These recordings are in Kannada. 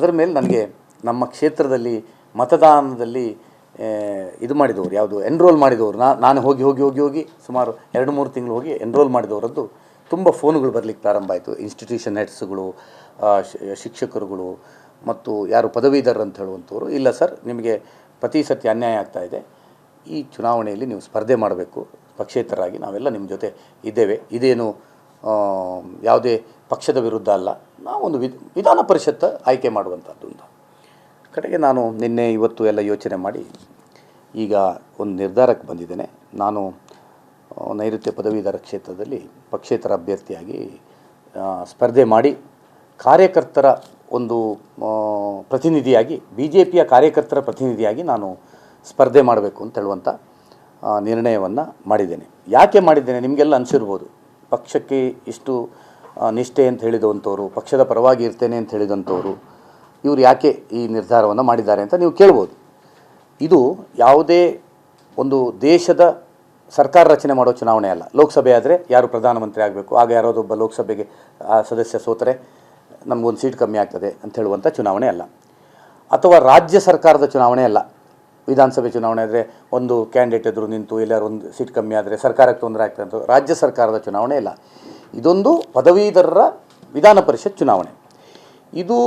ಅದರ ಮೇಲೆ ನನಗೆ ನಮ್ಮ ಕ್ಷೇತ್ರದಲ್ಲಿ ಮತದಾನದಲ್ಲಿ ಇದು ಮಾಡಿದವರು ಯಾವುದು ಎನ್ರೋಲ್ ಮಾಡಿದವರು. ನಾನು ಹೋಗಿ ಹೋಗಿ ಹೋಗಿ ಹೋಗಿ ಸುಮಾರು ಎರಡು, ಮೂರು ತಿಂಗಳು ಹೋಗಿ ಎನ್ರೋಲ್ ಮಾಡಿದವರದ್ದು ತುಂಬ ಫೋನುಗಳು ಬರಲಿಕ್ಕೆ ಪ್ರಾರಂಭ ಆಯಿತು. ಇನ್ಸ್ಟಿಟ್ಯೂಷನ್ ಹೆಡ್ಸ್ಗಳು ಶಿಕ್ಷಕರುಗಳು ಮತ್ತು ಯಾರು ಪದವೀಧರರು ಅಂತ ಹೇಳುವಂಥವ್ರು, ಇಲ್ಲ ಸರ್, ನಿಮಗೆ ಪ್ರತಿ ಸತಿ ಅನ್ಯಾಯ ಆಗ್ತಾ ಇದೆ. ಈ ಚುನಾವಣೆಯಲ್ಲಿ ನೀವು ಸ್ಪರ್ಧೆ ಮಾಡಬೇಕು. ಪಕ್ಷೇತರಾಗಿ ನಾವೆಲ್ಲ ನಿಮ್ಮ ಜೊತೆ ಇದ್ದೇವೆ. ಇದೇನು ಯಾವುದೇ ಪಕ್ಷದ ವಿರುದ್ಧ ಅಲ್ಲ. ನಾವೊಂದು ವಿಧ, ವಿಧಾನ ಪರಿಷತ್ತು ಆಯ್ಕೆ ಮಾಡುವಂಥದ್ದು ಅಂತ ಕಡೆಗೆ ನಾನು ನಿನ್ನೆ ಇವತ್ತು ಎಲ್ಲ ಯೋಚನೆ ಮಾಡಿ ಈಗ ಒಂದು ನಿರ್ಧಾರಕ್ಕೆ ಬಂದಿದ್ದೇನೆ. ನಾನು ನೈಋತ್ಯ ಪದವೀಧರ ಕ್ಷೇತ್ರದಲ್ಲಿ ಪಕ್ಷೇತರ ಅಭ್ಯರ್ಥಿಯಾಗಿ ಸ್ಪರ್ಧೆ ಮಾಡಿ ಕಾರ್ಯಕರ್ತರ ಒಂದು ಪ್ರತಿನಿಧಿಯಾಗಿ ಬಿ ಜೆ ಪಿಯ ಕಾರ್ಯಕರ್ತರ ಪ್ರತಿನಿಧಿಯಾಗಿ ನಾನು ಸ್ಪರ್ಧೆ ಮಾಡಬೇಕು ಅಂತ ಹೇಳುವಂಥ ನಿರ್ಣಯವನ್ನು ಮಾಡಿದ್ದೇನೆ. ಯಾಕೆ ಮಾಡಿದ್ದೇನೆ? ನಿಮಗೆಲ್ಲ ಅನಿಸಿರ್ಬೋದು. ಪಕ್ಷಕ್ಕೆ ಇಷ್ಟು ನಿಷ್ಠೆ ಅಂತ ಹೇಳಿದಂಥವ್ರು ಪಕ್ಷದ ಪರವಾಗಿ ಇರ್ತೇನೆ ಅಂತ ಹೇಳಿದಂಥವ್ರು, ಇವರು ಯಾಕೆ ಈ ನಿರ್ಧಾರವನ್ನು ಮಾಡಿದ್ದಾರೆ ಅಂತ ನೀವು ಕೇಳ್ಬೋದು. ಇದು ಯಾವುದೇ ಒಂದು ದೇಶದ ಸರ್ಕಾರ ರಚನೆ ಮಾಡೋ ಚುನಾವಣೆ ಅಲ್ಲ. ಲೋಕಸಭೆ ಆದರೆ ಯಾರು ಪ್ರಧಾನಮಂತ್ರಿ ಆಗಬೇಕು, ಆಗ ಯಾರೋದೊಬ್ಬ ಲೋಕಸಭೆಗೆ, ಆ, ಸದಸ್ಯ ಸೋತರೆ ನಮಗೊಂದು ಸೀಟ್ ಕಮ್ಮಿ ಆಗ್ತದೆ ಅಂತ ಹೇಳುವಂಥ ಚುನಾವಣೆ ಅಲ್ಲ. ಅಥವಾ ರಾಜ್ಯ ಸರ್ಕಾರದ ಚುನಾವಣೆ ಅಲ್ಲ. ವಿಧಾನಸಭೆ ಚುನಾವಣೆ ಆದರೆ ಒಂದು ಕ್ಯಾಂಡಿಡೇಟ್ ಎದುರು ನಿಂತು ಎಲ್ಲರೂ ಒಂದು ಸೀಟ್ ಕಮ್ಮಿ ಆದರೆ ಸರ್ಕಾರಕ್ಕೆ ತೊಂದರೆ ಆಗ್ತದೆ ಅಂತ ರಾಜ್ಯ ಸರ್ಕಾರದ ಚುನಾವಣೆ ಇಲ್ಲ. ಇದೊಂದು ಪದವೀಧರರ ವಿಧಾನ ಪರಿಷತ್ ಚುನಾವಣೆ. ಇದು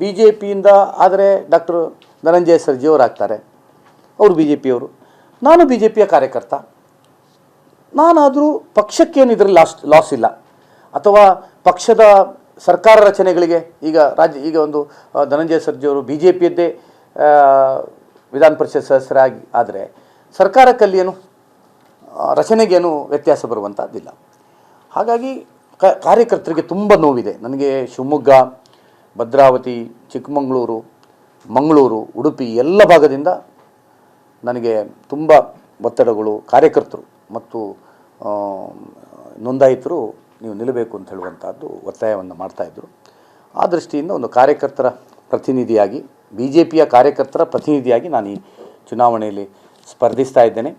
ಬಿ ಜೆ ಪಿಯಿಂದ ಆದರೆ ಡಾಕ್ಟರ್ ಧನಂಜಯ ಸರ್ಜಿಯವರು ಆಗ್ತಾರೆ ಅವರು ಬಿ ಜೆ ಪಿಯವರು ನಾನು ಬಿ ಜೆ ಪಿಯ ಕಾರ್ಯಕರ್ತ. ನಾನಾದರೂ ಪಕ್ಷಕ್ಕೇನು ಇದರಲ್ಲಿ ಲಾಸ್ ಲಾಸ್ ಇಲ್ಲ. ಅಥವಾ ಪಕ್ಷದ ಸರ್ಕಾರ ರಚನೆಗಳಿಗೆ, ಈಗ ರಾಜ್ಯ ಈಗ ಒಂದು ಧನಂಜಯ ಸರ್ಜಿಯವರು ಬಿ ಜೆ ಪಿಯದ್ದೇ ವಿಧಾನ ಪರಿಷತ್ ಸದಸ್ಯರಾಗಿ, ಆದರೆ ಸರ್ಕಾರಕ್ಕಲ್ಲಿ ಏನು ರಚನೆಗೇನು ವ್ಯತ್ಯಾಸ ಬರುವಂಥದ್ದಿಲ್ಲ. ಹಾಗಾಗಿ ಕಾರ್ಯಕರ್ತರಿಗೆ ತುಂಬ ನೋವಿದೆ. ನನಗೆ ಶಿವಮೊಗ್ಗ, ಭದ್ರಾವತಿ, ಚಿಕ್ಕಮಗಳೂರು, ಮಂಗಳೂರು, ಉಡುಪಿ ಎಲ್ಲ ಭಾಗದಿಂದ ನನಗೆ ತುಂಬ ಒತ್ತಡಗಳು, ಕಾರ್ಯಕರ್ತರು ಮತ್ತು ನೋಂದಾಯಿತರು ನೀವು ನಿಲ್ಲಬೇಕು ಅಂತ ಹೇಳುವಂಥದ್ದು ಒತ್ತಾಯವನ್ನು ಮಾಡ್ತಾಯಿದ್ರು ಆ ದೃಷ್ಟಿಯಿಂದ ಒಂದು ಕಾರ್ಯಕರ್ತರ ಪ್ರತಿನಿಧಿಯಾಗಿ ಬಿ ಜೆ ಪಿಯ ಕಾರ್ಯಕರ್ತರ ಪ್ರತಿನಿಧಿಯಾಗಿ ನಾನು ಈ ಚುನಾವಣೆಯಲ್ಲಿ ಸ್ಪರ್ಧಿಸ್ತಾ ಇದ್ದೇನೆ.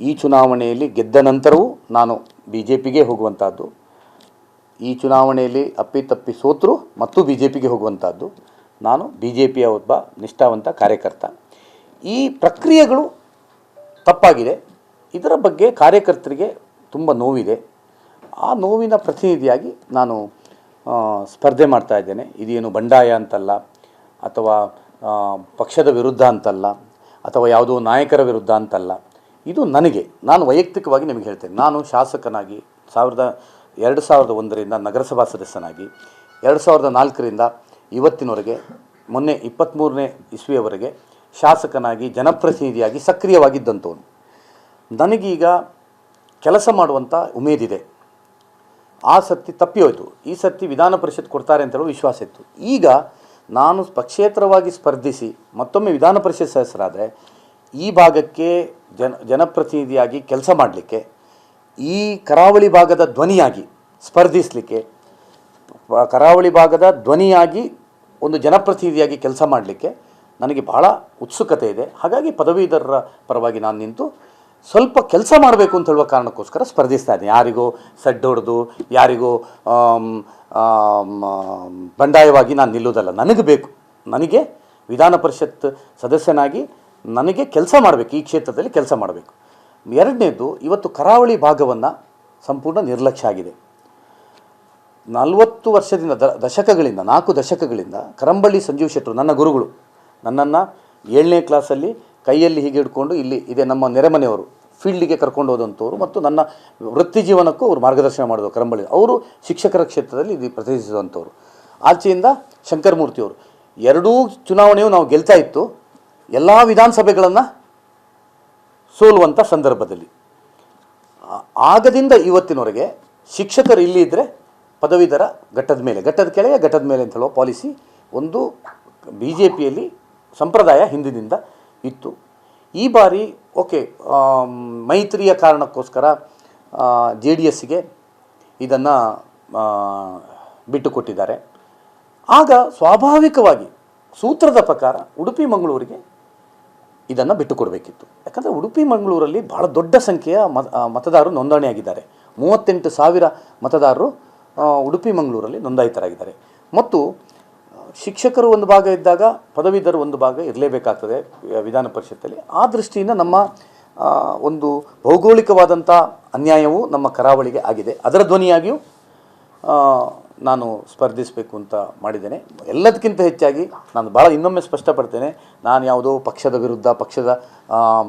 ಈ ಚುನಾವಣೆಯಲ್ಲಿ ಗೆದ್ದ ನಂತರವೂ ನಾನು ಬಿ ಜೆ ಪಿಗೆ ಹೋಗುವಂಥದ್ದು. ಈ ಚುನಾವಣೆಯಲ್ಲಿ ಅಪ್ಪಿತಪ್ಪಿ ಸೋತರು ಮತ್ತು ಬಿ ಜೆ ಪಿಗೆ ಹೋಗುವಂಥದ್ದು. ನಾನು ಬಿ ಜೆ ಪಿಯ ಒಬ್ಬ ನಿಷ್ಠಾವಂತ ಕಾರ್ಯಕರ್ತ. ಈ ಪ್ರಕ್ರಿಯೆಗಳು ತಪ್ಪಾಗಿದೆ. ಇದರ ಬಗ್ಗೆ ಕಾರ್ಯಕರ್ತರಿಗೆ ತುಂಬ ನೋವಿದೆ. ಆ ನೋವಿನ ಪ್ರತಿನಿಧಿಯಾಗಿ ನಾನು ಸ್ಪರ್ಧೆ ಮಾಡ್ತಾ ಇದ್ದೇನೆ. ಇದೇನು ಬಂಡಾಯ ಅಂತಲ್ಲ, ಅಥವಾ ಪಕ್ಷದ ವಿರುದ್ಧ ಅಂತಲ್ಲ, ಅಥವಾ ಯಾವುದೋ ನಾಯಕರ ವಿರುದ್ಧ ಅಂತಲ್ಲ. ಇದು ನನಗೆ, ನಾನು ವೈಯಕ್ತಿಕವಾಗಿ ನಿಮಗೆ ಹೇಳ್ತೇನೆ. ನಾನು ಶಾಸಕನಾಗಿ ಸಾವಿರದ ಎರಡು ಸಾವಿರದ ಒಂದರಿಂದ ನಗರಸಭಾ ಸದಸ್ಯನಾಗಿ, ಎರಡು ಸಾವಿರದ ನಾಲ್ಕರಿಂದ ಇವತ್ತಿನವರೆಗೆ, ಮೊನ್ನೆ ಇಪ್ಪತ್ತ್ಮೂರನೇ ಇಸ್ವಿಯವರೆಗೆ ಶಾಸಕನಾಗಿ, ಜನಪ್ರತಿನಿಧಿಯಾಗಿ ಸಕ್ರಿಯವಾಗಿದ್ದಂಥವನು. ನನಗೀಗ ಕೆಲಸ ಮಾಡುವಂಥ ಉಮೇದಿದೆ. ಆ ಸತಿ ತಪ್ಪಿ ಹೋಯಿತು ಈ ಸತಿ ವಿಧಾನ ಪರಿಷತ್ ಕೊಡ್ತಾರೆ ಅಂತ ಹೇಳೋ ವಿಶ್ವಾಸ ಇತ್ತು. ಈಗ ನಾನು ಪಕ್ಷೇತರವಾಗಿ ಸ್ಪರ್ಧಿಸಿ ಮತ್ತೊಮ್ಮೆ ವಿಧಾನ ಪರಿಷತ್ ಸದಸ್ಯರಾದರೆ ಈ ಭಾಗಕ್ಕೆ ಜನ, ಜನಪ್ರತಿನಿಧಿಯಾಗಿ ಕೆಲಸ ಮಾಡಲಿಕ್ಕೆ, ಈ ಕರಾವಳಿ ಭಾಗದ ಧ್ವನಿಯಾಗಿ ಸ್ಪರ್ಧಿಸಲಿಕ್ಕೆ, ಕರಾವಳಿ ಭಾಗದ ಧ್ವನಿಯಾಗಿ ಒಂದು ಜನಪ್ರತಿನಿಧಿಯಾಗಿ ಕೆಲಸ ಮಾಡಲಿಕ್ಕೆ ನನಗೆ ಬಹಳ ಉತ್ಸುಕತೆ ಇದೆ. ಹಾಗಾಗಿ ಪದವೀಧರರ ಪರವಾಗಿ ನಾನು ನಿಂತು ಸ್ವಲ್ಪ ಕೆಲಸ ಮಾಡಬೇಕು ಅಂತ ಹೇಳುವ ಕಾರಣಕ್ಕೋಸ್ಕರ ಸ್ಪರ್ಧಿಸ್ತಾ ಇದ್ದೀನಿ. ಯಾರಿಗೋ ಸಡ್ಡು ಹೊಡೆದು, ಯಾರಿಗೋ ಬಂಡಾಯವಾಗಿ ನಾನು ನಿಲ್ಲುವುದಲ್ಲ. ನನಗೆ ಬೇಕು. ನನಗೆ ವಿಧಾನ ಪರಿಷತ್ ಸದಸ್ಯನಾಗಿ ನನಗೆ ಕೆಲಸ ಮಾಡಬೇಕು, ಈ ಕ್ಷೇತ್ರದಲ್ಲಿ ಕೆಲಸ ಮಾಡಬೇಕು. ಎರಡನೇದು, ಇವತ್ತು ಕರಾವಳಿ ಭಾಗವನ್ನು ಸಂಪೂರ್ಣ ನಿರ್ಲಕ್ಷ್ಯ ಆಗಿದೆ. ನಲವತ್ತು ವರ್ಷದಿಂದ ದ, ದಶಕಗಳಿಂದ, ನಾಲ್ಕು ದಶಕಗಳಿಂದ ಕರಂಬಳ್ಳಿ ಸಂಜೀವ್ ಶೆಟ್ಟರು, ನನ್ನ ಗುರುಗಳು, ನನ್ನನ್ನು ಏಳನೇ ಕ್ಲಾಸಲ್ಲಿ ಕೈಯಲ್ಲಿ ಹೀಗೆ ಹಿಡ್ಕೊಂಡು ಇಲ್ಲಿ ಇದೆ ನಮ್ಮ ನೆರೆಮನೆಯವರು, ಫೀಲ್ಡಿಗೆ ಕರ್ಕೊಂಡು ಹೋದಂಥವ್ರು ಮತ್ತು ನನ್ನ ವೃತ್ತಿ ಜೀವನಕ್ಕೂ ಅವರು ಮಾರ್ಗದರ್ಶನ ಮಾಡಿದ್ರು ಕರಂಬಳ್ಳಿ. ಅವರು ಶಿಕ್ಷಕರ ಕ್ಷೇತ್ರದಲ್ಲಿ ಇದು ಪ್ರತಿನಿಧಿಸಿದಂಥವ್ರು ಆಚೆಯಿಂದ ಶಂಕರಮೂರ್ತಿಯವರು. ಎರಡೂ ಚುನಾವಣೆಯು ನಾವು ಗೆಲ್ತಾ ಇತ್ತು. ಎಲ್ಲ ವಿಧಾನಸಭೆಗಳನ್ನು ಸೋಲುವಂಥ ಸಂದರ್ಭದಲ್ಲಿ. ಆಗದಿಂದ ಇವತ್ತಿನವರೆಗೆ ಶಿಕ್ಷಕರು ಇಲ್ಲಿ ಇದ್ದರೆ ಪದವೀಧರ ಘಟ್ಟದ ಮೇಲೆ, ಘಟ್ಟದ ಕೆಳಗೆ ಘಟ್ಟದ ಮೇಲೆ ಅಂತ ಹೇಳುವ ಪಾಲಿಸಿ ಒಂದು ಬಿ ಜೆ ಪಿಯಲ್ಲಿ ಸಂಪ್ರದಾಯ ಹಿಂದಿನಿಂದ ಇತ್ತು. ಈ ಬಾರಿ ಓಕೆ ಮೈತ್ರಿಯ ಕಾರಣಕ್ಕೋಸ್ಕರ ಜೆ ಡಿ ಎಸ್ಸಿಗೆ ಇದನ್ನು ಬಿಟ್ಟುಕೊಟ್ಟಿದ್ದಾರೆ. ಆಗ ಸ್ವಾಭಾವಿಕವಾಗಿ ಸೂತ್ರದ ಪ್ರಕಾರ ಉಡುಪಿ ಮಂಗಳೂರಿಗೆ ಇದನ್ನು ಬಿಟ್ಟುಕೊಡಬೇಕಿತ್ತು. ಯಾಕಂದರೆ ಉಡುಪಿ, ಮಂಗಳೂರಲ್ಲಿ ಭಾಳ ದೊಡ್ಡ ಸಂಖ್ಯೆಯ ಮತ ಮತದಾರರು ನೋಂದಣಿಯಾಗಿದ್ದಾರೆ. ಮೂವತ್ತೆಂಟು ಸಾವಿರ ಮತದಾರರು ಉಡುಪಿ, ಮಂಗಳೂರಲ್ಲಿ ನೋಂದಾಯಿತರಾಗಿದ್ದಾರೆ. ಮತ್ತು ಶಿಕ್ಷಕರು ಒಂದು ಭಾಗ ಇದ್ದಾಗ ಪದವೀಧರು ಒಂದು ಭಾಗ ಇರಲೇಬೇಕಾಗ್ತದೆ ವಿಧಾನ ಪರಿಷತ್ತಲ್ಲಿ. ಆ ದೃಷ್ಟಿಯಿಂದ ನಮ್ಮ ಒಂದು ಭೌಗೋಳಿಕವಾದಂಥ ಅನ್ಯಾಯವು ನಮ್ಮ ಕರಾವಳಿಗೆ ಆಗಿದೆ. ಅದರ ಧ್ವನಿಯಾಗಿಯೂ ನಾನು ಸ್ಪರ್ಧಿಸಬೇಕು ಅಂತ ಮಾಡಿದ್ದೇನೆ. ಎಲ್ಲದಕ್ಕಿಂತ ಹೆಚ್ಚಾಗಿ ನಾನು ಭಾಳ ಇನ್ನೊಮ್ಮೆ ಸ್ಪಷ್ಟಪಡ್ತೇನೆ, ನಾನು ಯಾವುದೋ ಪಕ್ಷದ ವಿರುದ್ಧ, ಪಕ್ಷದ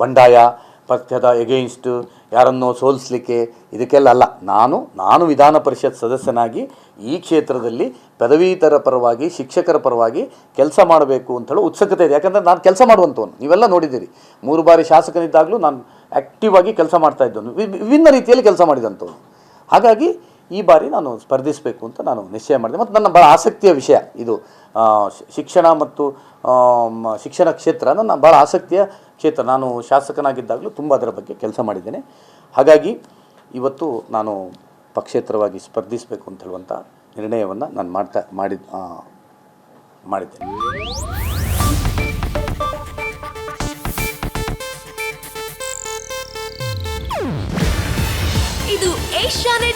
ಬಂಡಾಯ, ಪಕ್ಷದ ಎಗೇನ್ಸ್ಟ್ ಯಾರನ್ನೋ ಸೋಲಿಸಲಿಕ್ಕೆ ಇದಕ್ಕೆಲ್ಲ ಅಲ್ಲ. ನಾನು ನಾನು ವಿಧಾನ ಪರಿಷತ್ ಸದಸ್ಯನಾಗಿ ಈ ಕ್ಷೇತ್ರದಲ್ಲಿ ಪದವೀಧರ ಪರವಾಗಿ, ಶಿಕ್ಷಕರ ಪರವಾಗಿ ಕೆಲಸ ಮಾಡಬೇಕು ಅಂತ ಹೇಳೋ ಉತ್ಸುಕತೆ ಇದೆ. ಯಾಕಂದರೆ ನಾನು ಕೆಲಸ ಮಾಡುವಂಥವನು. ನೀವೆಲ್ಲ ನೋಡಿದ್ದೀರಿ. ಮೂರು ಬಾರಿ ಶಾಸಕನಿದ್ದಾಗಲೂ ನಾನು ಆ್ಯಕ್ಟಿವ್ ಆಗಿ ಕೆಲಸ ಮಾಡ್ತಾ ಇದ್ದವನು. ವಿಭಿನ್ನ ರೀತಿಯಲ್ಲಿ ಕೆಲಸ ಮಾಡಿದಂಥವನು. ಹಾಗಾಗಿ ಈ ಬಾರಿ ನಾನು ಸ್ಪರ್ಧಿಸಬೇಕು ಅಂತ ನಾನು ನಿಶ್ಚಯ ಮಾಡಿದೆ. ಮತ್ತು ನನ್ನ ಭಾಳ ಆಸಕ್ತಿಯ ವಿಷಯ ಇದು. ಶಿಕ್ಷಣ ಮತ್ತು ಶಿಕ್ಷಣ ಕ್ಷೇತ್ರ ನನ್ನ ಭಾಳ ಆಸಕ್ತಿಯ ಕ್ಷೇತ್ರ. ನಾನು ಶಾಸಕನಾಗಿದ್ದಾಗಲೂ ತುಂಬ ಅದರ ಬಗ್ಗೆ ಕೆಲಸ ಮಾಡಿದ್ದೇನೆ. ಹಾಗಾಗಿ ಇವತ್ತು ನಾನು ಪಕ್ಷೇತರವಾಗಿ ಸ್ಪರ್ಧಿಸಬೇಕು ಅಂತ ಹೇಳುವಂಥ ನಿರ್ಣಯವನ್ನು ನಾನು ಮಾಡ್ತಾ, ಮಾಡಿದ ಮಾಡಿದ್ದೇನೆ. ಏಷ್ಯಾನೆಟ್